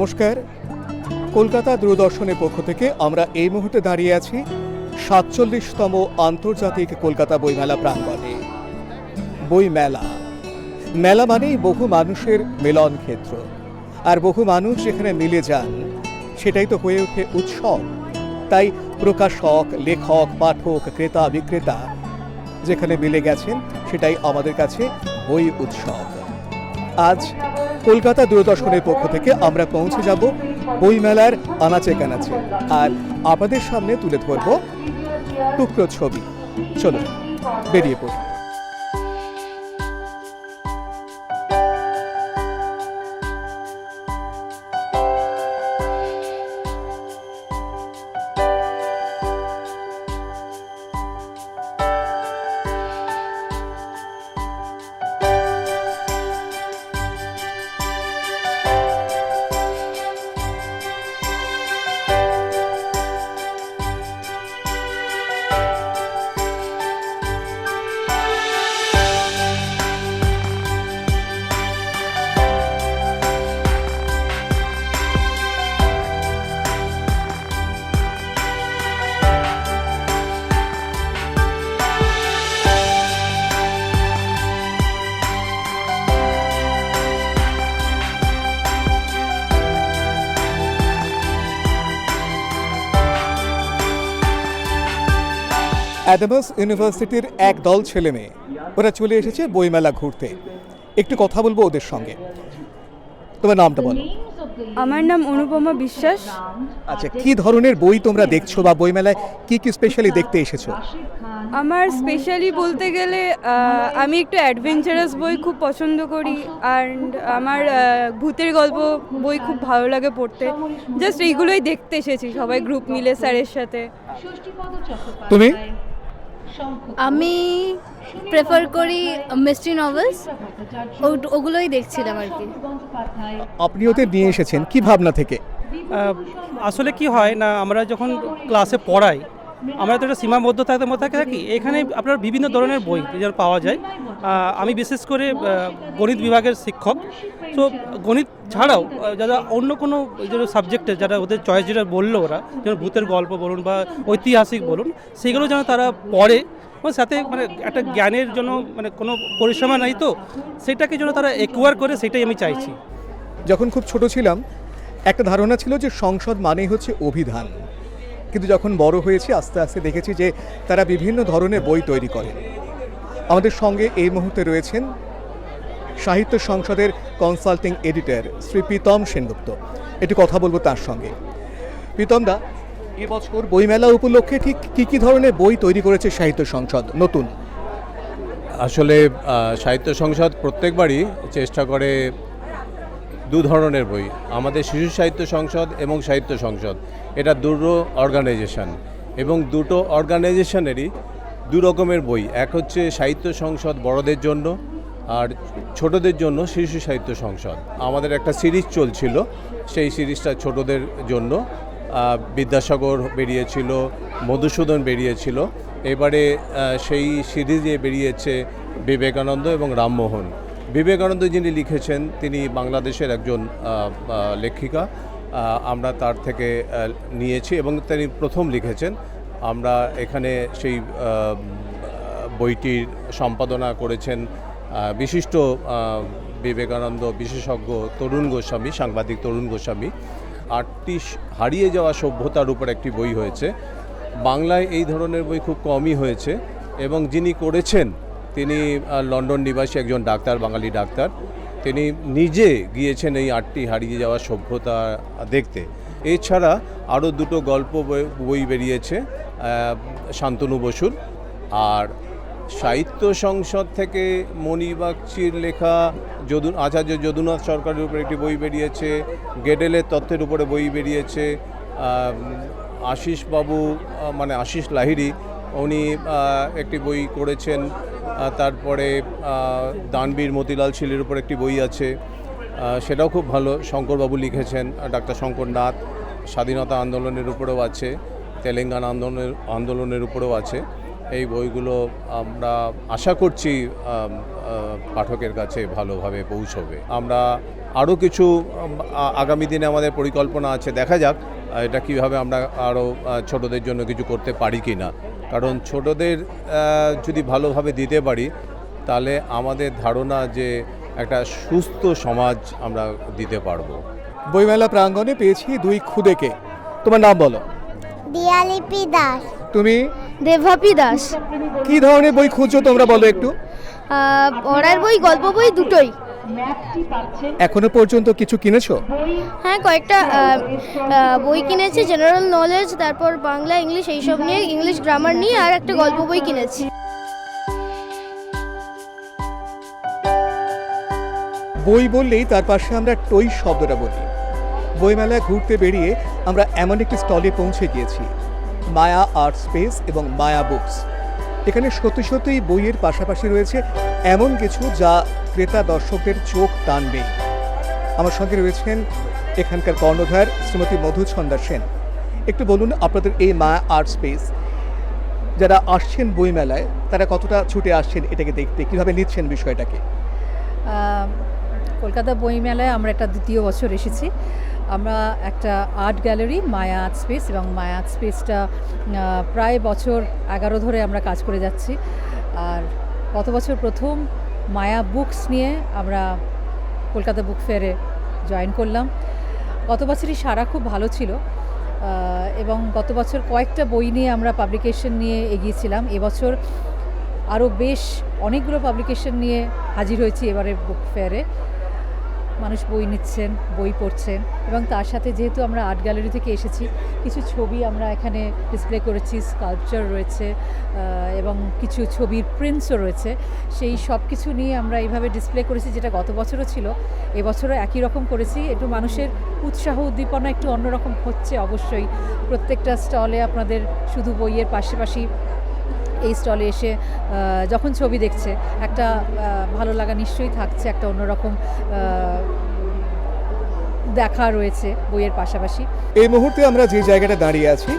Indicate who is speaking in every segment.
Speaker 1: নমস্কার। কলকাতা দূরদর্শনের পক্ষ থেকে আমরা এই মুহূর্তে দাঁড়িয়ে আছি সাতচল্লিশতম আন্তর্জাতিক কলকাতা বইমেলা প্রাঙ্গণে। বই মেলা মেলা মানেই বহু মানুষের মিলন ক্ষেত্র। আর বহু মানুষ যেখানে মিলে যান, সেটাই তো হয়ে ওঠে উৎসব। তাই প্রকাশক, লেখক, পাঠক, ক্রেতা, বিক্রেতা যেখানে মিলে গেছেন, সেটাই আমাদের কাছে বই উৎসব। আজ কলকাতা দূরদর্শনের পক্ষ থেকে আমরা পৌঁছে যাব বইমেলার আনাচে কানাচে। আর আপনাদের সামনে তুলে ধরব টুকরো ছবি। চলো বেরিয়ে পড়ি। অ্যাডামাস ইউনিভার্সিটির এক দল ছেলে মেয়ে ওরা চলে এসেছে বইমেলা ঘুরতে। একটু কথা বলব ওদের সঙ্গে। তোমার নামটা বলো।
Speaker 2: আমার নাম অনুপমা বিশ্বাস।
Speaker 1: আচ্ছা কি ধরনের বই তোমরা দেখছ বা বইমেলায়? কি কি স্পেশালি দেখতে এসেছ?
Speaker 2: আমার স্পেশালি বলতে গেলে আমি একটু অ্যাডভেঞ্চারাস বই খুব পছন্দ করি অ্যান্ড আমার ভূতের গল্প বই খুব ভালো লাগে পড়তে। জাস্ট এইগুলোই দেখতে এসেছি সবাই গ্রুপ মিলে স্যারের সাথে।
Speaker 1: তুমি?
Speaker 3: আমি প্রেফার করি মিস্ট্রি নভেলস ওগুলোই দেখছিলাম আর কি।
Speaker 1: আপনি ওতে নিয়ে এসেছেন কি ভাবনা থেকে?
Speaker 4: আসলে কি হয় না আমরা যখন ক্লাসে পড়াই আমরা তো একটা সীমাবদ্ধতার মধ্যে থাকি এখানে আপনার বিভিন্ন ধরনের বই যেন পাওয়া যায়। আমি বিশেষ করে গণিত বিভাগের শিক্ষক। তো গণিত ছাড়াও যারা অন্য কোনো যেন সাবজেক্টে যারা ওদের চয়েস যেটা বলল ওরা, যেমন ভূতের গল্প বলুন বা ঐতিহাসিক বলুন, সেগুলো যেন তারা পড়ে, এবং সাথে মানে একটা জ্ঞানের জন্য মানে কোনো পরিসীমা নাই তো, সেটাকে যেন তারা একুয়ার করে, সেটাই আমি চাইছি।
Speaker 1: যখন খুব ছোট ছিলাম, একটা ধারণা ছিল যে সংসদ মানেই হচ্ছে অভিধান। কিন্তু যখন বড় হয়েছি, আস্তে আস্তে দেখেছি যে তারা বিভিন্ন ধরনের বই তৈরি করে। আমাদের সঙ্গে এই মুহূর্তে রয়েছেন সাহিত্য সংসদের কনসাল্টিং এডিটর শ্রী প্রীতম সেনগুপ্ত। একটু কথা বলব তার সঙ্গে। প্রীতম দা, এবছর বইমেলা উপলক্ষে ঠিক কী কী ধরনের বই তৈরি করেছে সাহিত্য সংসদ? নতুন।
Speaker 5: আসলে সাহিত্য সংসদ প্রত্যেকবারই চেষ্টা করে দু ধরনের বই, আমাদের শিশু সাহিত্য সংসদ এবং সাহিত্য সংসদ। এটা দুটো অর্গানাইজেশন এবং দুটো অর্গানাইজেশনেরই দু রকমের বই। এক হচ্ছে সাহিত্য সংসদ বড়দের জন্য আর ছোটদের জন্য শিশু সাহিত্য সংসদ। আমাদের একটা সিরিজ চলছিল, সেই সিরিজটা ছোটদের জন্য। বিদ্যাসাগর বেরিয়েছিল, মধুসূদন বেরিয়েছিল। এবারে সেই সিরিজে বেরিয়েছে বিবেকানন্দ এবং রামমোহন। বিবেকানন্দ যিনি লিখেছেন, তিনি বাংলাদেশের একজন লেখিকা। আমরা তার থেকে নিয়েছি এবং তিনি প্রথম লিখেছেন। আমরা এখানে সেই বইটির সম্পাদনা করেছেন বিশিষ্ট বিবেকানন্দ বিশেষজ্ঞ তরুণ গোস্বামী, সাংবাদিক তরুণ গোস্বামী। আটটি হারিয়ে যাওয়া সভ্যতার উপর একটি বই হয়েছে। বাংলায় এই ধরনের বই খুব কমই হয়েছে এবং যিনি করেছেন তিনি লন্ডন নিবাসী একজন ডাক্তার বাঙালি ডাক্তার। তিনি নিজে গিয়েছেন এই আটটি হারিয়ে যাওয়া সভ্যতা দেখতে। এছাড়া আরও দুটো গল্প বই- বেরিয়েছে শান্তনু বসুর আর সাহিত্য সংসদ থেকে মণিবাগচির লেখা যদু আচার্য যদুনাথ সরকারের উপর একটি বই বেরিয়েছে গেডেলের তত্ত্বের উপরে বই বেরিয়েছে আম, আশিস বাবু মানে আশিস লাহিড়ী উনি একটি বই করেছেন তারপরে দানবীর মতিলাল ছিলের উপর একটি বই আছে সেটাও খুব ভালো। শঙ্করবাবু লিখেছেন, ডাক্তার শঙ্কর নাথ। স্বাধীনতা আন্দোলনের উপরেও আছে, তেলেঙ্গানা আন্দোলনের আন্দোলনের উপরেও আছে। এই বইগুলো আমরা আশা করছি পাঠকের কাছে ভালোভাবে পৌঁছবে। আমরা আরও কিছু আগামী দিনে আমাদের পরিকল্পনা আছে, দেখা যাক। এটা কীভাবে আমরা আরও ছোটদের জন্য কিছু করতে পারি কি না? কারণ ছোটদের যদি ভালোভাবে দিতে পারি তাহলে আমাদের ধারণা যে একটা সুস্থ সমাজ আমরা দিতে পারব।
Speaker 1: বইমেলা প্রাঙ্গণে পেয়েছি দুই খুদেকে। তোমার নাম বলো।
Speaker 6: দিয়ালিপি দাস।
Speaker 1: তুমি?
Speaker 3: দেবভাপি দাস।
Speaker 1: কি ধরনের বই খুঁজছো তোমরা বলো একটু?
Speaker 3: পড়ার বই গল্প বই দুটোই।
Speaker 1: এখনও পর্যন্ত কিছু কিনেছো?
Speaker 3: হ্যাঁ কয়েকটা বই কিনেছি জেনারেল নলেজ তারপর বাংলা ইংলিশ এইসব নিয়ে ইংলিশ গ্রামার নিয়ে আর একটা গল্প বই কিনেছি।
Speaker 1: বই বললেই তার পাশে আমরা টই শব্দটা বলি। বইমেলায় ঘুরতে বেরিয়ে আমরা এমন একটি স্টলে পৌঁছে গিয়েছি। মায়া আর্ট স্পেস এবং মায়া বুকস। এখানে সত্যি সত্যিই বইয়ের পাশাপাশি রয়েছে এমন কিছু যা ক্রেতা দর্শকদের চোখ টানবে। আমার সঙ্গে রয়েছেন এখানকার কর্ণধার শ্রীমতী মধুছন্দা সেন। একটু বলুন আপনাদের এই মায়া আর্ট স্পেস, যারা আসছেন বইমেলায়, তারা কতটা ছুটে আসছেন এটাকে দেখতে? কীভাবে নিচ্ছেন বিষয়টাকে?
Speaker 7: কলকাতা বইমেলায় আমরা একটা দ্বিতীয় বছর এসেছি। আমরা একটা art gallery Maya art space এবং মায়া আর্ট স্পেসটা প্রায় বছর এগারো ধরে আমরা কাজ করে যাচ্ছি। আর গত বছর প্রথম? মায়া বুকস নিয়ে আমরা কলকাতা বুক ফেয়ারে জয়েন করলাম। গত বছরই সারা খুব ভালো ছিল। এবং গত বছর কয়েকটা বই নিয়ে আমরা পাবলিকেশন নিয়ে এগিয়েছিলাম। এবছর আরও বেশ অনেকগুলো পাবলিকেশন নিয়ে হাজির হয়েছি এবারে বুক ফেয়ারে। মানুষ বই নিচ্ছেন, বই পড়ছেন এবং তার সাথে যেহেতু আমরা আর্ট গ্যালারি থেকে এসেছি, কিছু ছবি আমরা এখানে ডিসপ্লে করেছি স্কাল্পচার রয়েছে এবং কিছু ছবির প্রিন্টসও রয়েছে। সেই সব কিছু নিয়ে আমরা এইভাবে ডিসপ্লে করেছি যেটা গত বছরও ছিল, এবছরও একই রকম করেছি। একটু মানুষের উৎসাহ উদ্দীপনা একটু অন্যরকম হচ্ছে অবশ্যই। প্রত্যেকটা স্টলে আপনাদের শুধু বইয়ের পাশাপাশি এই স্টলে এসে যখন ছবি দেখছে, একটা ভালো লাগা নিশ্চয়ই থাকছে, একটা অন্যরকম দেখা রয়েছে বইয়ের পাশাপাশি।
Speaker 1: এই মুহূর্তে আমরা যে জায়গাটা দাঁড়িয়ে আছি,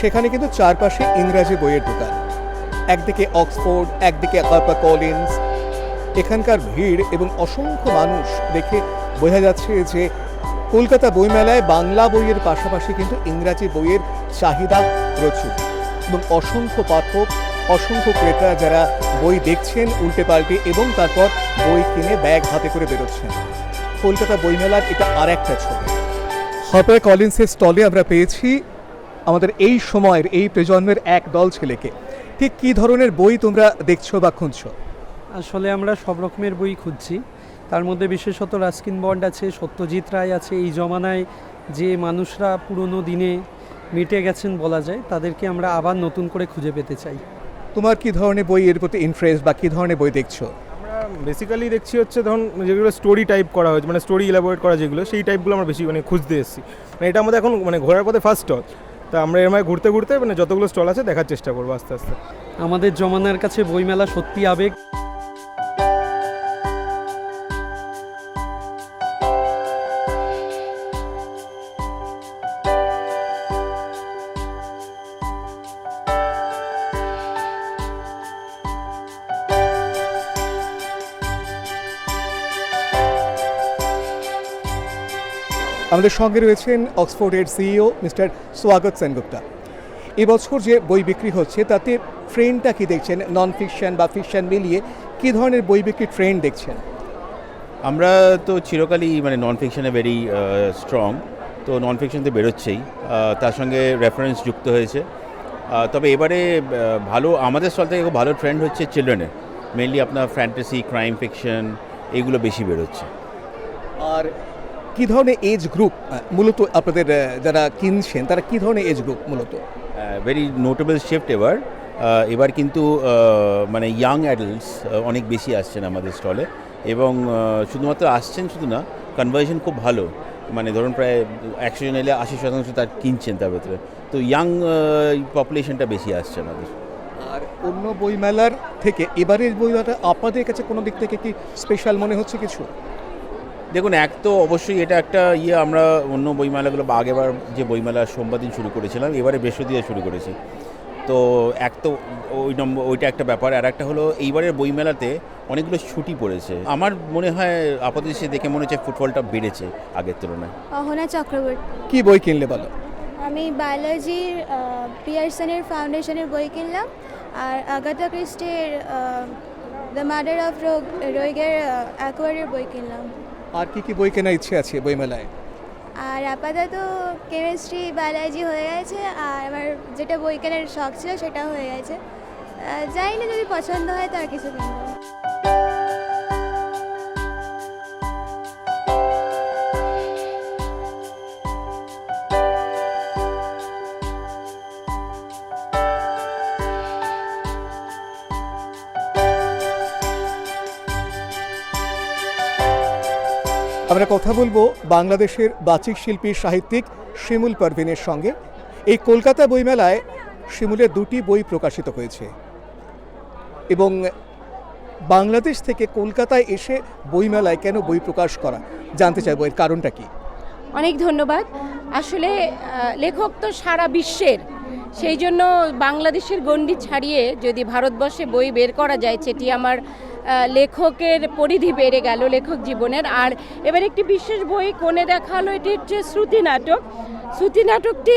Speaker 1: সেখানে কিন্তু চারপাশে ইংরাজি বইয়ের দোকান। একদিকে অক্সফোর্ড, একদিকে হার্পার কলিন্স এখানকার ভিড় এবং অসংখ্য মানুষ দেখে বোঝা যাচ্ছে যে কলকাতা বইমেলায় বাংলা বইয়ের পাশাপাশি কিন্তু ইংরাজি বইয়ের চাহিদা প্রচুর এবং অসংখ্য পাঠক অসংখ্য ক্রেতা যারা বই দেখছেন উল্টে পাল্টে এবং তারপর বই কিনে ব্যাগ হাতে করে বেরোচ্ছেন। কলকাতা বইমেলার এটা আর একটা ছবি। হার্পার কলিন্সের স্টলে আমরা পেয়েছি আমাদের এই সময়ের, এই প্রজন্মের এক দল ছেলেকে। ঠিক কী ধরনের বই তোমরা দেখছ বা খুঁজছো?
Speaker 4: আসলে আমরা সব রকমের বই খুঁজছি। তার মধ্যে বিশেষত রাস্কিন বন্ড আছে, সত্যজিৎ রায় আছে। এই জমানায় যে মানুষরা পুরনো দিনে মিটে গেছেন বলা যায়, তাদেরকে আমরা আবার নতুন করে খুঁজে পেতে চাই।
Speaker 1: তোমার কি ধরনের বই এর প্রতি ইন্টারেস্ট বা কী ধরনের বই দেখছ?
Speaker 8: আমরা বেসিক্যালি দেখছি হচ্ছে ধরুন যেগুলো স্টোরি টাইপ করা হয়েছে মানে স্টোরি ইলাবোরেট করা যেগুলো সেই টাইপগুলো আমরা বেশি মানে খুঁজতে এসেছি। মানে এটা আমাদের এখন মানে ঘোরার পথে ফার্স্ট স্টল তা আমরা এর মানে ঘুরতে ঘুরতে মানে যতগুলো স্টল আছে দেখার চেষ্টা করব আস্তে আস্তে।
Speaker 4: আমাদের জমানার কাছে বইমেলা সত্যি আবেগ।
Speaker 1: আমাদের সঙ্গে রয়েছেন অক্সফোর্ডের সিইও মিস্টার স্বাগত সেনগুপ্তা। এবছর যে বই বিক্রি হচ্ছে তাতে ট্রেন্ডটা কি দেখছেন? নন ফিকশন বা ফিকশন মিলিয়ে কি ধরনের বই বিক্রি ট্রেন্ড দেখছেন?
Speaker 9: আমরা তো চিরকালই মানে নন ফিকশনে ভেরি স্ট্রং তো নন ফিকশন তো বেরোচ্ছেই। তার সঙ্গে রেফারেন্স যুক্ত হয়েছে। তবে এবারে ভালো আমাদের স্টল থেকে খুব ভালো ট্রেন্ড হচ্ছে চিলড্রেনের মেনলি আপনার ফ্যান্টাসি ক্রাইম ফিকশন এগুলো বেশি বেরোচ্ছে।
Speaker 1: আর কি ধরনের এজ গ্রুপ মূলত আপনাদের যারা কিনছেন তারা কি ধরনের এজ গ্রুপ মূলত?
Speaker 9: ভেরি নোটেবল শিফট এবার। এবার কিন্তু মানে ইয়াং অ্যাডাল্টস অনেক বেশি আসছেন আমাদের স্টলে এবং শুধুমাত্র আসছেন শুধু না কনভার্সন খুব ভালো। মানে ধরুন প্রায় একশো জন এলে আশি শতাংশ তার কিনছেন তার ভেতরে। তো ইয়াং পপুলেশনটা বেশি আসছে আমাদের।
Speaker 1: আর অন্য বইমেলার থেকে এবারের বইমেলাটা আপনাদের কাছে কোনো দিক থেকে কি স্পেশাল মনে হচ্ছে কিছু?
Speaker 9: দেখুন এক তো অবশ্যই এটা একটা ইয়ে আমরা অন্য বইমেলাগুলো বা আগেবার যে বইমেলা সোমবার দিন শুরু করেছিলাম এবারে বৃহস্পতিবার শুরু করেছি। তো এক তো ওই নম্বর ওইটা একটা ব্যাপার। আর একটা হলো এইবারের বইমেলাতে অনেকগুলো ছুটি পড়েছে। আমার মনে হয় আপাতত সে দেখে মনে হচ্ছে ফুটবলটা বেড়েছে আগের তুলনায়।
Speaker 10: অহনা চক্রবর্তী।
Speaker 1: কি বই কিনলে বলো?
Speaker 10: আমি বায়োলজির পিয়ারসনের ফাউন্ডেশনের বই কিনলাম। আর আগাথা ক্রিস্টের দ্য মার্ডার অফ রোগ রোগের অ্যাকোয়ারের বই কিনলাম।
Speaker 1: আর কি কি বই কেনার ইচ্ছে আছে বই মেলায়
Speaker 10: আর আপাতত কেমিস্ট্রি, বায়োলজি হয়ে গেছে, আর আমার যেটা বই কেনার শখ ছিল সেটা হয়ে গেছে। জানি না যদি পছন্দ হয় তো আর কিছু কিনবো।
Speaker 1: আমরা কথা বলব বাংলাদেশের বাচিক শিল্পী সাহিত্যিক শিমুল পারভিনের সঙ্গে। এই কলকাতা বইমেলায় শিমুলের দুটি বই প্রকাশিত হয়েছে। এবং বাংলাদেশ থেকে কলকাতায় এসে বইমেলায় কেন বই প্রকাশ করা? জানতে চাইব এর কারণটা কি?
Speaker 11: অনেক ধন্যবাদ। আসলে লেখক তো সারা বিশ্বের। সেই জন্য বাংলাদেশের গণ্ডি ছাড়িয়ে যদি ভারতবর্ষে বই বের করা যায়, সেটি আমার লেখকের পরিধি বেড়ে গেল লেখক জীবনের। আর এবার একটি বিশেষ বই কোণে দেখাল, এটি হচ্ছে শ্রুতি নাটক। শ্রুতি নাটকটি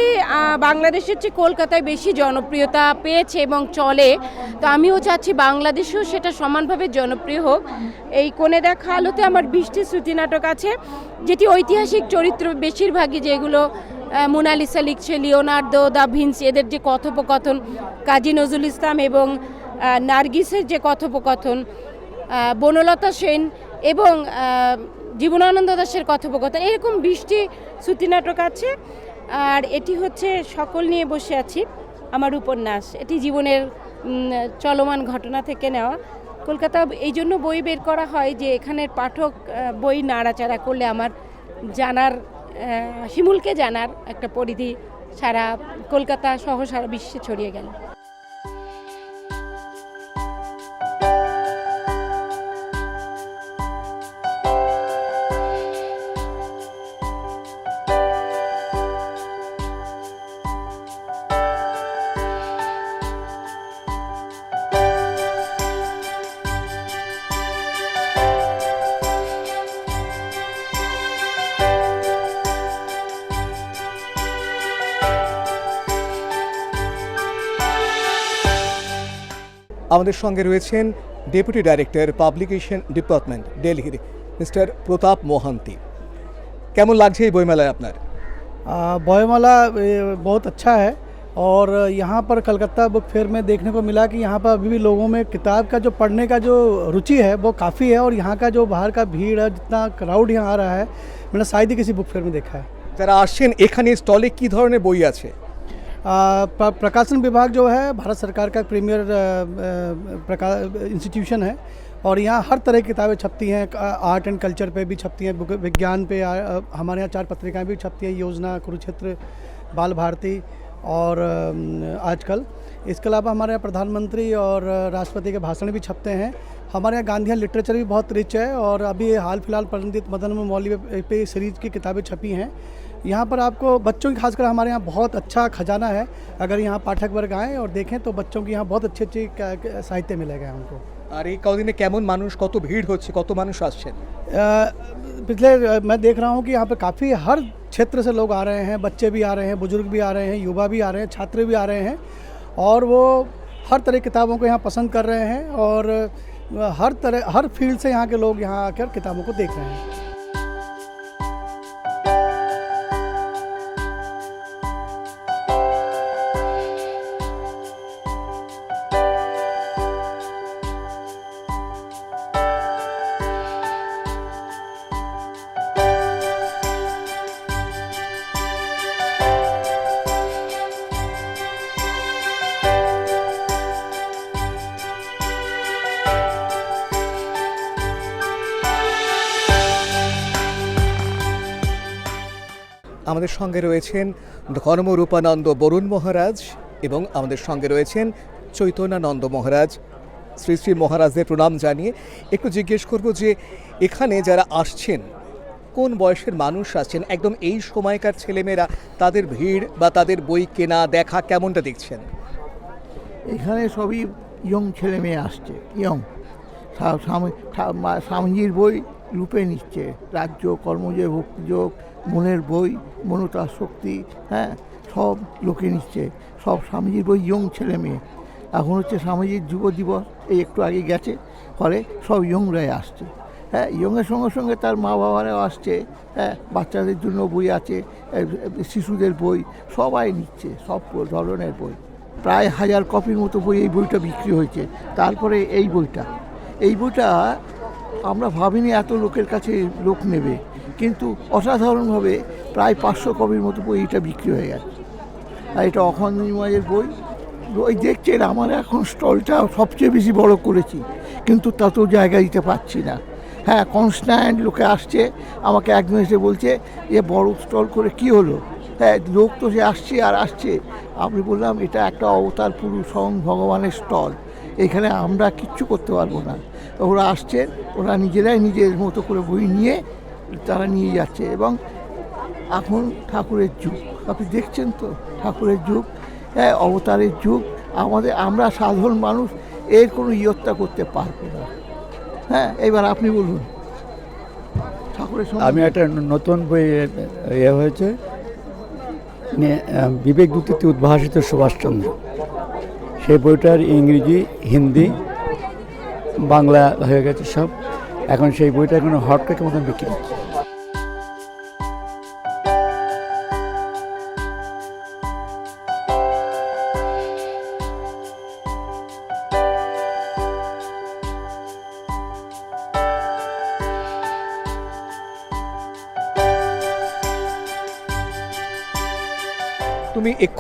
Speaker 11: বাংলাদেশের চেয়ে কলকাতায় বেশি জনপ্রিয়তা পেয়েছে এবং চলে। তো আমিও চাচ্ছি বাংলাদেশেও সেটা সমানভাবে জনপ্রিয় হোক। এই কোণে দেখা আলোতে আমার বৃষ্টি শ্রুতি নাটক আছে, যেটি ঐতিহাসিক চরিত্র বেশিরভাগই যেগুলো মোনালিসা লিখছে, লিওনার্দো দা ভিন্স এদের যে কথোপকথন, কাজী নজরুল ইসলাম এবং নার্গিসের যে কথোপকথন বনলতা সেন এবং জীবনানন্দ দাসের কথোপকথন। এরকম বৃষ্টি শ্রুতি নাটক আছে, আর এটি হচ্ছে সকল নিয়ে বসে আছি, আমার উপন্যাস। এটি জীবনের চলমান ঘটনা থেকে নেওয়া। কলকাতা এই জন্য বই বের করা হয় যে, এখানের পাঠক বই নাড়াচাড়া করলে আমার জানার শিমুলকে জানার একটা পরিধি সারা কলকাতা সহ সারা বিশ্বে ছড়িয়ে গেল।
Speaker 1: আমাদের সঙ্গে রয়েছেন ডেপুটি ডাইরেক্টর পাবলিকেশন ডিপার্টমেন্ট দিল্লির মিস্টার প্রতাপ মোহান্তি কেমন লাগছে এই বইমেলায় আপনার
Speaker 12: बॉयमाला बहुत अच्छा है और यहाँ पर कलकत्ता बुक फेयर में देखने को मिला कि यहाँ पर अभी भी लोगों में किताब का जो पढ़ने का जो रुचि है वो काफ़ी है और यहाँ का जो बाहर का भीड़ है जितना क्राउड यहाँ आ रहा है मैंने शायद ही किसी बुक फेयर में देखा है
Speaker 1: যারা আসছেন এখানে স্টলে কি ধরনের বই আছে
Speaker 12: आ, प्र- प्रकाशन विभाग जो है, भारत सरकार का प्रीमियर प्रका इंस्टीट्यूशन है और यहाँ हर तरह की किताबें छपती हैं आर्ट एंड कल्चर पे भी छपती हैं विज्ञान पे हमारे यहाँ चार पत्रिकाएँ भी छपती हैं, योजना, कुरुक्षेत्र, बाल भारती और आजकल। इसके अलावा हमारे यहाँ प्रधानमंत्री और राष्ट्रपति के भाषण भी छपते हैं। हमारे यहाँ गांधी लिटरेचर भी बहुत रिच है और अभी हाल फ़िलहाल पंडित मदन मौलवी पे सीरीज़ की किताबें छपी हैं। यहाँ पर आपको बच्चों की खासकर हमारे यहाँ बहुत अच्छा खजाना है अगर यहाँ पाठक वर्ग आएँ और देखें तो बच्चों की यहाँ बहुत अच्छी अच्छी क- क- साहित्य मिलेगा हमको
Speaker 1: আর এই কদিনে কেমন মানুষ কত ভিড় হচ্ছে কত মানুষ আসছেন
Speaker 12: अ, पिछले अ, मैं देख रहा हूँ कि यहाँ पे काफ़ी हर क्षेत्र से लोग आ रहे हैं बच्चे भी आ रहे हैं बुजुर्ग भी आ रहे हैं युवा भी आ रहे हैं छात्र भी आ रहे हैं और वो हर तरह की किताबों को यहाँ पसंद कर रहे हैं और अ, हर तरह हर फील्ड से यहाँ के लोग यहाँ आकर किताबों को देख रहे हैं
Speaker 1: আমাদের সঙ্গে রয়েছেন ধর্মরূপানন্দ বরুণ মহারাজ এবং আমাদের সঙ্গে রয়েছেন চৈতন্যানন্দ মহারাজ। শ্রী শ্রী মহারাজদের প্রণাম জানিয়ে একটু জিজ্ঞেস করব যে, এখানে যারা আসছেন, কোন বয়সের মানুষ আসছেন? একদম এই সময়কার ছেলেমেয়েরা, তাদের ভিড় বা তাদের বই কেনা, দেখা কেমনটা দেখছেন?
Speaker 13: এখানে সবই ইয়ং ছেলেমেয়ে আসছে ইয়ং স্বামীজির বই রূপে নিচ্ছে। রাজ্য, কর্মযোগ, ভক্তিযোগ, মনের বই, মনতার শক্তি হ্যাঁ সব লোকে নিচ্ছে। সব স্বামীজির বই, ইয়ং ছেলে মেয়ে। এখন হচ্ছে স্বামীজির যুব দিবস, এই একটু আগে গেছে, ফলে সব ইয়ংরাই আসছে। হ্যাঁ ইয়ংয়ের সঙ্গে সঙ্গে তার মা বাবারাও আসছে হ্যাঁ বাচ্চাদের জন্য বই আছে শিশুদের বই, সবাই নিচ্ছে, সব ধরনের বই। প্রায় হাজার কপির মতো বই এই বইটা বিক্রি হয়েছে। তারপরে এই বইটা এই বইটা আমরা ভাবিনি এত লোকের কাছে লোক নেবে, কিন্তু অসাধারণভাবে প্রায় পাঁচশো কপির মতো বই এটা বিক্রি হয়ে গেছে। আর এটা অখণ্ড নিমাজের বই। ওই দেখছেন, আমার এখন স্টলটা সবচেয়ে বেশি বড় করেছি, কিন্তু তাতেও জায়গা দিতে পারছি না। হ্যাঁ কনস্ট্যান্ট লোকে আসছে, আমাকে একজন এসে বলছে, এ বড় স্টল করে কি হলো? হ্যাঁ লোক তো সে আসছে আর আসছে। আমি বললাম, এটা একটা অবতার পুরুষ ভগবানের স্টল, এখানে আমরা কিচ্ছু করতে পারব না। ওরা আসছেন ওরা নিজেরাই নিজের মতো করে বই নিয়ে তারা নিয়ে যাচ্ছে এবং এখন ঠাকুরের যুগ। আপনি দেখছেন তো? ঠাকুরের যুগ হ্যাঁ অবতারের যুগ। আমাদের, আমরা সাধারণ মানুষ, এর কোনো ইয়ত্তা করতে পারব না। হ্যাঁ এবার আপনি বলুন। ঠাকুরের
Speaker 14: আমি একটা নতুন বই ইয়ে হয়েছে। বিবেক দূতিতে উদ্ভাসিত সুভাষচন্দ্র। সেই বইটার ইংরেজি, হিন্দি বাংলা হয়ে গেছে সব। এখন সেই বইটা এখন হট কেকের মতন বিক্রি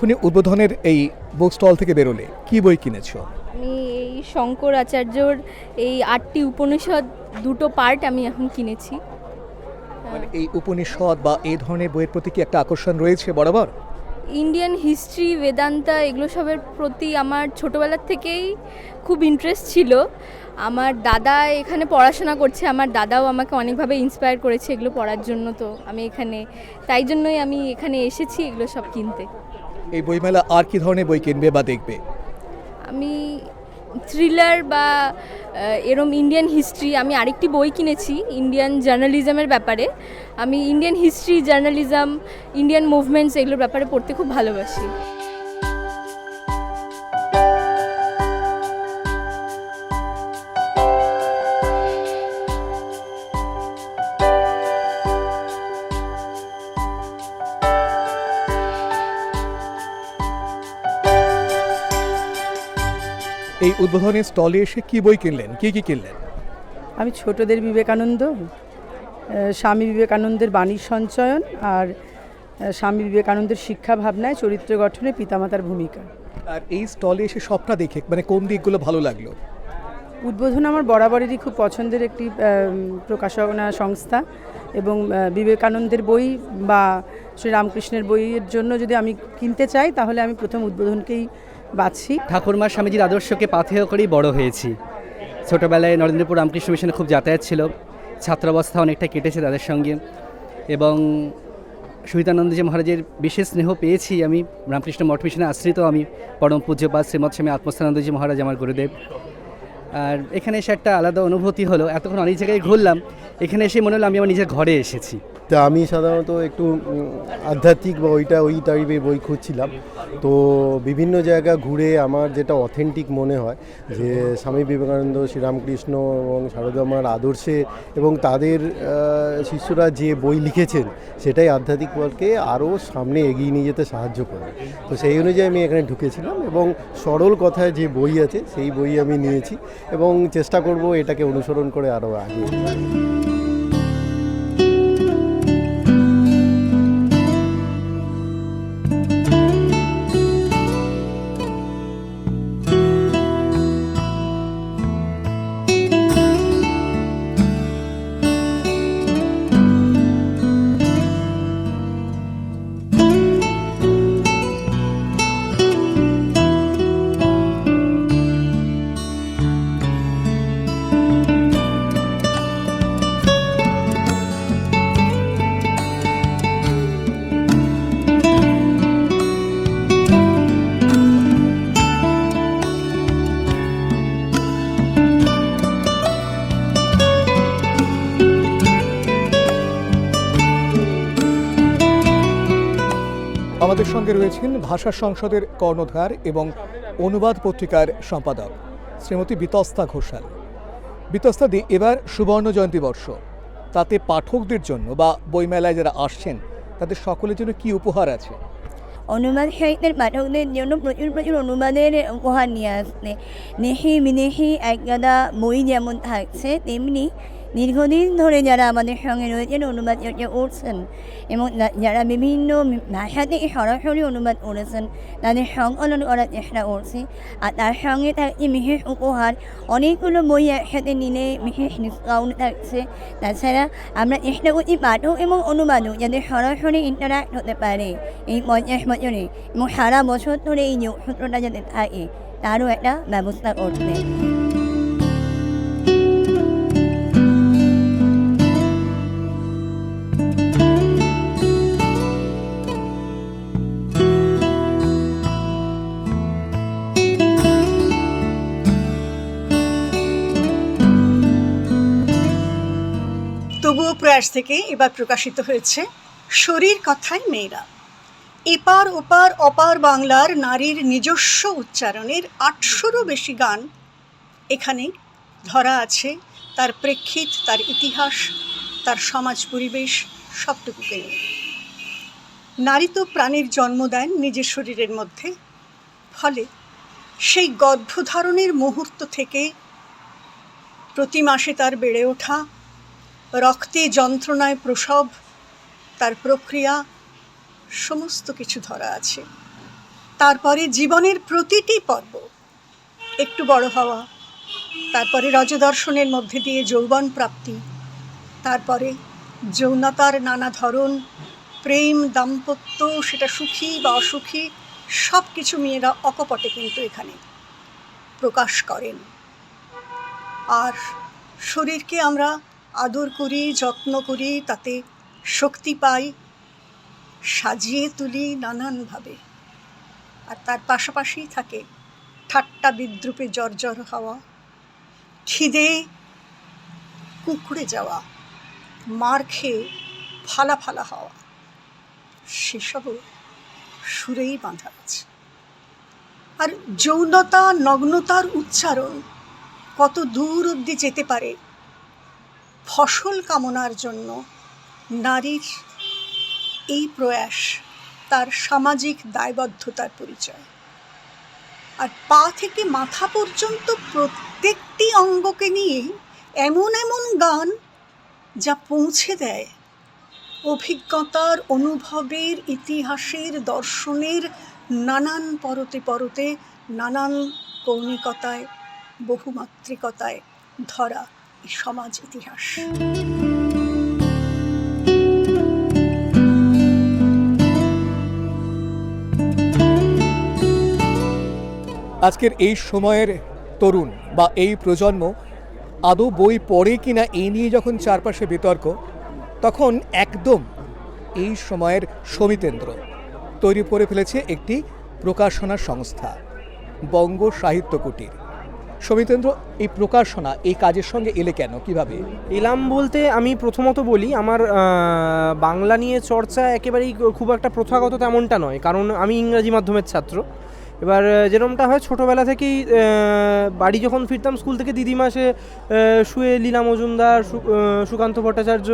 Speaker 1: এক্ষুনি উদ্বোধনের এই বুক স্টল থেকে বেরোলে কি বই কিনেছো?
Speaker 2: আমি এই শঙ্কর আচার্যর এই আটটি উপনিষদ দুটো পার্ট আমি এখন কিনেছি।
Speaker 1: মানে এই উপনিষদ বা এই ধরনের বইয়ের প্রতি কি একটা আকর্ষণ রয়েছে বরাবর?
Speaker 2: ইন্ডিয়ান হিস্ট্রি বেদান্তা এগুলো সবের প্রতি আমার ছোটোবেলার থেকেই খুব ইন্টারেস্ট ছিল। আমার দাদা এখানে পড়াশোনা করছে আমার দাদাও আমাকে অনেকভাবে ইন্সপায়ার করেছে এগুলো পড়ার জন্য তো আমি এখানে তাই জন্যই আমি এখানে এসেছি এগুলো সব কিনতে।
Speaker 1: এই বইমেলা আর কি ধরনের বই কিনবে বা দেখবে?
Speaker 2: আমি থ্রিলার বা এরম ইন্ডিয়ান হিস্ট্রি আমি আরেকটি বই কিনেছি ইন্ডিয়ান জার্নালিজমের ব্যাপারে। আমি Indian history journalism Indian movements এগুলোর ব্যাপারে পড়তে খুব ভালোবাসি।
Speaker 1: এই উদ্বোধনী স্টলে এসে কি বই কিনলেন? কি কি কিনলেন?
Speaker 15: আমি ছোটদের বিবেকানন্দ স্বামী বিবেকানন্দের বাণীর সঞ্চয়ন আর স্বামী বিবেকানন্দের শিক্ষা ভাবনায় চরিত্র গঠনে পিতামাতার ভূমিকা।
Speaker 1: আর এই স্টলে এসে সবটা দেখে মানে কোন দিকগুলো ভালো লাগল?
Speaker 15: উদ্বোধন আমার বরাবরেরই খুব পছন্দের একটি প্রকাশনা সংস্থা এবং বিবেকানন্দের বই বা শ্রীরামকৃষ্ণের বইয়ের জন্য যদি আমি কিনতে চাই তাহলে আমি প্রথম উদ্বোধনকেই বাছি।
Speaker 16: ঠাকুরমা স্বামীজির আদর্শকে পাথেয় করেই বড় হয়েছি। ছোটোবেলায় নরেন্দ্রপুর রামকৃষ্ণ মিশনে খুব যাতায়াত ছিল। ছাত্রাবস্থা অনেকটা কেটেছে তাদের সঙ্গে। এবং শহীদানন্দজি মহারাজের বিশেষ স্নেহ পেয়েছি আমি। রামকৃষ্ণ মঠ মিশনে আশ্রিত আমি। পরম পূজ্যপাত শ্রীমৎ স্বামী আত্মস্থানন্দজি মহারাজ আমার গুরুদেব। আর এখানে এসে একটা আলাদা অনুভূতি হলো। এতক্ষণ অনেক জায়গায় ঘুরলাম। এখানে এসে মনে হলো আমি আমার নিজের ঘরে এসেছি।
Speaker 8: তা আমি সাধারণত একটু আধ্যাত্মিক বা ওইটা, ওই টাইপের বই খুঁজছিলাম। তো বিভিন্ন জায়গা ঘুরে আমার যেটা অথেন্টিক মনে হয়, যে স্বামী বিবেকানন্দ, শ্রীরামকৃষ্ণ এবং সারদামার আদর্শে এবং তাদের শিষ্যরা যে বই লিখেছেন, সেটাই আধ্যাত্মিক বলকে আরও সামনে এগিয়ে নিয়ে যেতে সাহায্য করে। তো সেই অনুযায়ী আমি এখানে ঢুকেছিলাম এবং সরল কথায় যে বই আছে, সেই বই আমি নিয়েছি এবং চেষ্টা করব এটাকে অনুসরণ করে আরও আগে।
Speaker 1: ভাষা সংসদের কর্ণধার এবং অনুবাদ পত্রিকার সম্পাদক, শ্রীমতী বিতস্তা ঘোষাল। বিতস্তা দি, এবার সুবর্ণ জয়ন্তী বর্ষ। তাতে পাঠকদের জন্য বা বইমেলায় যারা আসছেন, তাদের সকলের জন্য কি উপহার আছে?
Speaker 3: অনুবাদ সাহিত্যের পাঠকদের জন্য প্রচুর প্রচুর অনুবাদের উপহার নিয়ে আসছে। নেহি বিদেশি একগাদা বই যেমন থাকছে, তেমনি দীর্ঘদিন ধরে যারা আমাদের সঙ্গে রয়েছেন, অনুবাদ করছেন এবং যারা বিভিন্ন ভাষা থেকে সরাসরি অনুবাদ করেছেন, তাদের সংকলন করার চেষ্টা করছি। আর তার সঙ্গে থাকছে বিশেষ উপহার। অনেকগুলো বই একসাথে নিলে বিশেষ ডিসকাউন্ট থাকছে। তাছাড়া আমরা চেষ্টা করছি পাঠক এবং অনুবাদক যাতে সরাসরি ইন্টারাক্ট হতে পারে এই পঞ্চাশ বছরে এবং সারা বছর ধরে এই যোগসূত্রটা যাতে থাকে, তারও একটা ব্যবস্থা করতে।
Speaker 17: প্রয়াস থেকে এবার প্রকাশিত হয়েছে শরীর কথায় মেয়েরা। এপার ওপার অপার বাংলার নারীর নিজস্ব উচ্চারণের আটশোরও বেশি গান এখানে ধরা আছে তার প্রেক্ষিত, তার ইতিহাস, তার সমাজ পরিবেশ সবটুকুকে নিয়ে নারী তো প্রাণীর জন্ম দেন নিজের শরীরের মধ্যে। ফলে সেই গর্ভধারণের মুহূর্ত থেকে প্রতি মাসে তার বেড়ে ওঠা রক্তে যন্ত্রণায় প্রসব, তার প্রক্রিয়া, সমস্ত কিছু ধরা আছে। তারপরে জীবনের প্রতিটি পর্ব। একটু বড় হওয়া, তারপরে রজদর্শনের মধ্যে দিয়ে যৌবন প্রাপ্তি, তারপরে যৌনতার নানা ধরন, প্রেম, দাম্পত্য, সেটা সুখী বা অসুখী সব কিছু মেয়েরা অকপটে কিন্তু এখানে প্রকাশ করেন। আর শরীরকে আমরা আদর করি, যত্ন করি, তাতে শক্তি পাই, সাজিয়ে তুলি নানানভাবে। আর তার পাশাপাশি থাকে ঠাট্টা বিদ্রুপে জর্জর হওয়া, খিদে কুকুড়ে যাওয়া, মার খেয়ে ফালা ফালা হওয়া, সেসবও সুরেই বাঁধা আছে। আর যৌনতা, নগ্নতার উচ্চারণ কত দূর অবধি যেতে পারে ফসল কামনার জন্য নারীর এই প্রয়াস, তার সামাজিক দায়বদ্ধতার পরিচয়। আর পা থেকে মাথা পর্যন্ত প্রত্যেকটি অঙ্গকে নিয়ে এমন এমন গান যা পৌঁছে দেয়। অভিজ্ঞতার, অনুভবের, ইতিহাসের, দর্শনের নানান পরতে পরতে, নানান কৌণিকতায়, বহুমাত্রিকতায় ধরা সমাজ ইতিহাস।
Speaker 1: আজকের এই সময়ের তরুণ বা এই প্রজন্ম আদৌ বই পড়ে কিনা এই নিয়ে যখন চারপাশে বিতর্ক, তখন একদম এই সময়ের সমিতেন্দ্র তৈরি করে ফেলেছে একটি প্রকাশনা সংস্থা, বঙ্গ সাহিত্য কুটির। সমিতেন্দ্র এই প্রকাশনা এই কাজের সঙ্গে এলে কেন? কীভাবে?
Speaker 18: এলাম বলতে আমি প্রথমত বলি, আমার বাংলা নিয়ে চর্চা একেবারেই খুব একটা প্রথাগত তেমনটা নয়। কারণ আমি ইংরাজি মাধ্যমের ছাত্র। এবার যেরমটা হয় ছোটোবেলা থেকেই বাড়ি যখন ফিরতাম স্কুল থেকে, দিদিমা সে শুয়ে লীলা মজুমদার সুকান্ত ভট্টাচার্য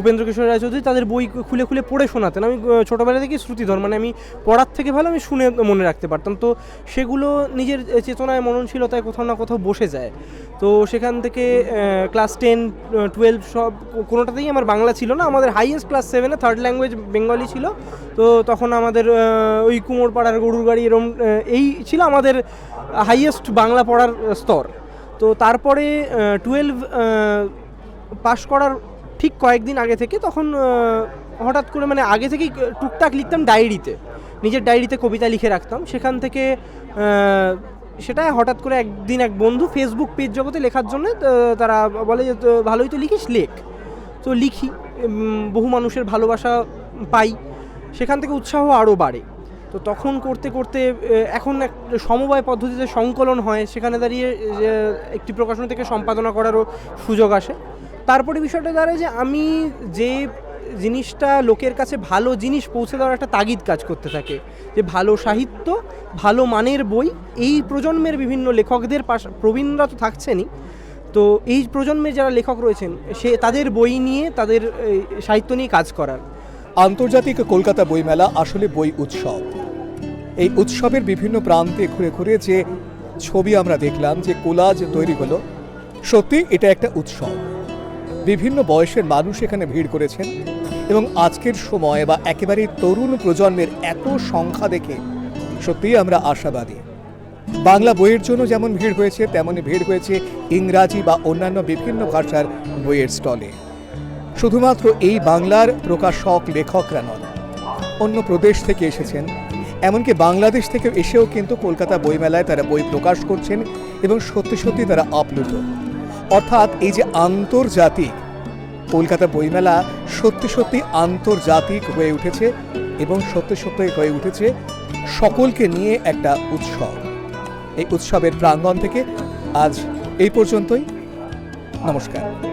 Speaker 18: উপেন্দ্র কিশোর রায়চৌধুরী তাদের বই খুলে খুলে পড়ে শোনাতেন। আমি ছোটোবেলা থেকেই শ্রুতিধর মানে আমি পড়ার থেকে ভালো আমি শুনে মনে রাখতে পারতাম। তো সেগুলো নিজের চেতনায়, মননশীলতায় কোথাও না কোথাও বসে যায়। তো সেখান থেকে ক্লাস টেন টুয়েলভ সব, কোনোটাতেই আমার বাংলা ছিল না। আমাদের হাইয়েস্ট ক্লাস সেভেনে থার্ড ল্যাঙ্গুয়েজ বেঙ্গলি ছিল। তো তখন আমাদের ওই কুমোরপাড়ার গরুর গাড়ি এরম এই ছিল আমাদের হাইয়েস্ট বাংলা পড়ার স্তর। তো তারপরে টুয়েলভ পাশ করার ঠিক কয়েকদিন আগে থেকে তখন হঠাৎ করে মানে আগে থেকেই টুকটাক লিখতাম ডায়েরিতে নিজের ডায়েরিতে কবিতা লিখে রাখতাম। সেখান থেকে সেটা হঠাৎ করে একদিন এক বন্ধু ফেসবুক পেজ জগতে লেখার জন্য তারা বলে যে, "তো ভালোই তো লিখিস, লেখ। তো লিখি বহু মানুষের ভালোবাসা পাই। সেখান থেকে উৎসাহ আরও বাড়ে। তো তখন করতে করতে এখন এক সমবায় পদ্ধতিতে সংকলন হয়, সেখানে দাঁড়িয়ে একটি প্রকাশনা থেকে সম্পাদনা করারও সুযোগ আসে। তারপরে বিষয়টা দাঁড়ায় যে আমি যে জিনিসটা লোকের কাছে ভালো জিনিস পৌঁছে দেওয়ার একটা তাগিদ কাজ করতে থাকে, যে ভালো সাহিত্য, ভালো মানের বই, এই প্রজন্মের বিভিন্ন লেখকদের পাশ, প্রবীণরা তো থাকছেনই। তো এই প্রজন্মের যারা লেখক রয়েছেন, সে তাদের বই নিয়ে তাদের সাহিত্য নিয়ে কাজ করার।
Speaker 1: আন্তর্জাতিক কলকাতা বইমেলা আসলে বই উৎসব। এই উৎসবের বিভিন্ন প্রান্তে ঘুরে ঘুরে যে ছবি আমরা দেখলাম, যে কোলাজ তৈরি হলো, সত্যি এটা একটা উৎসব। বিভিন্ন বয়সের মানুষ এখানে ভিড় করেছেন এবং আজকের সময় বা একেবারে তরুণ প্রজন্মের এত সংখ্যা দেখে সত্যিই আমরা আশাবাদী। বাংলা বইয়ের জন্য যেমন ভিড় হয়েছে, তেমনই ভিড় হয়েছে ইংরাজি বা অন্যান্য বিভিন্ন ভাষার বইয়ের স্টলে। শুধুমাত্র এই বাংলার প্রকাশক, লেখকরা নন, অন্য প্রদেশ থেকে এসেছেন। এমনকি বাংলাদেশ থেকে এসেও কিন্তু কলকাতা বইমেলায় তারা বই প্রকাশ করছেন এবং সত্যি সত্যি তারা আপ্লুত অর্থাৎ এই যে আন্তর্জাতিক কলকাতা বইমেলা সত্যি সত্যি আন্তর্জাতিক হয়ে উঠেছে এবং সত্যি সত্যি হয়ে উঠেছে সকলকে নিয়ে একটা উৎসব। এই উৎসবের প্রাঙ্গণ থেকে আজ এই পর্যন্তই। নমস্কার।